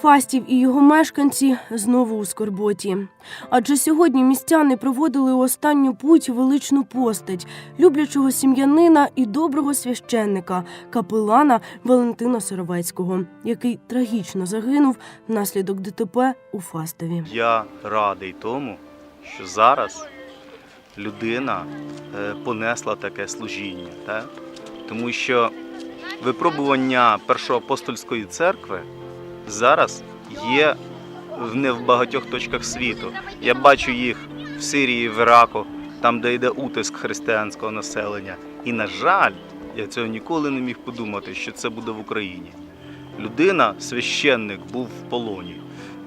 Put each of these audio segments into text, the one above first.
Фастів і його мешканці знову у скорботі. Адже сьогодні містяни проводили у останню путь величну постать люблячого сім'янина і доброго священника, капелана Валентина Сировецького, який трагічно загинув внаслідок ДТП у Фастові. Я радий тому, що зараз людина е, понесла таке служіння, так? тому що випробування першоапостольської церкви зараз є не в багатьох точках світу. Я бачу їх в Сирії, в Іраку, там, де йде утиск християнського населення. І, на жаль, я цього ніколи не міг подумати, що це буде в Україні. Людина, священник, був в полоні.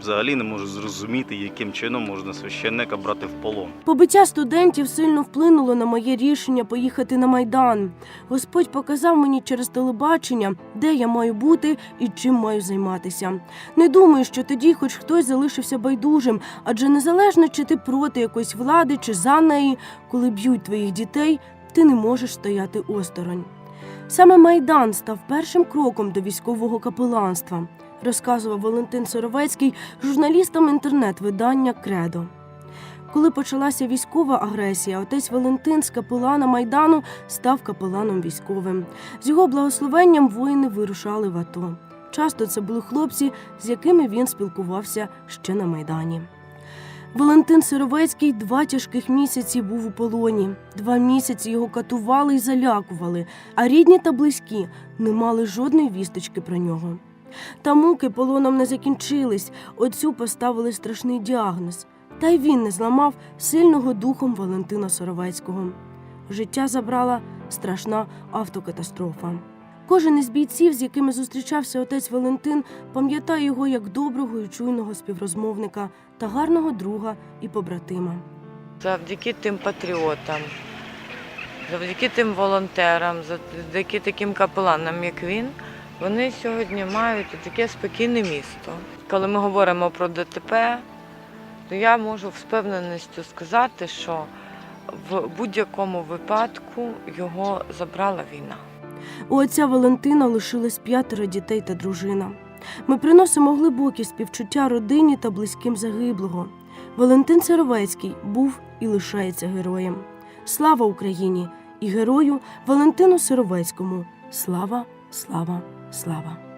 Взагалі не можу зрозуміти, яким чином можна священника брати в полон. Побиття студентів сильно вплинуло на моє рішення поїхати на майдан. Господь показав мені через телебачення, де я маю бути і чим маю займатися. Не думаю, що тоді хоч хтось залишився байдужим, адже незалежно чи ти проти якоїсь влади чи за неї, коли б'ють твоїх дітей, ти не можеш стояти осторонь. Саме майдан став першим кроком до військового капеланства, розказував Валентин Соровецький журналістам інтернет-видання Кредо. Коли почалася військова агресія, отець Валентин з капелана Майдану став капеланом військовим. З його благословенням воїни вирушали в АТО. Часто це були хлопці, з якими він спілкувався ще на Майдані. Валентин Сировецький два тяжких місяці був у полоні. Два місяці його катували і залякували, а рідні та близькі не мали жодної вісточки про нього. Та муки полоном не закінчились. Отцю поставили страшний діагноз. Та й він не зламав сильного духом Валентина Соровецького. Життя забрала страшна автокатастрофа. Кожен із бійців, з якими зустрічався отець Валентин, пам'ятає його як доброго і чуйного співрозмовника та гарного друга і побратима. Завдяки тим патріотам, завдяки тим волонтерам, завдяки таким капеланам, як він, вони сьогодні мають таке спокійне місто. Коли ми говоримо про ДТП, то я можу з впевненістю сказати, що в будь-якому випадку його забрала війна. У отця Валентина лишилось п'ятеро дітей та дружина. Ми приносимо глибокі співчуття родині та близьким загиблого. Валентин Саровецький був і лишається героєм. Слава Україні і герою Валентину Сировецькому. Слава, слава, слава!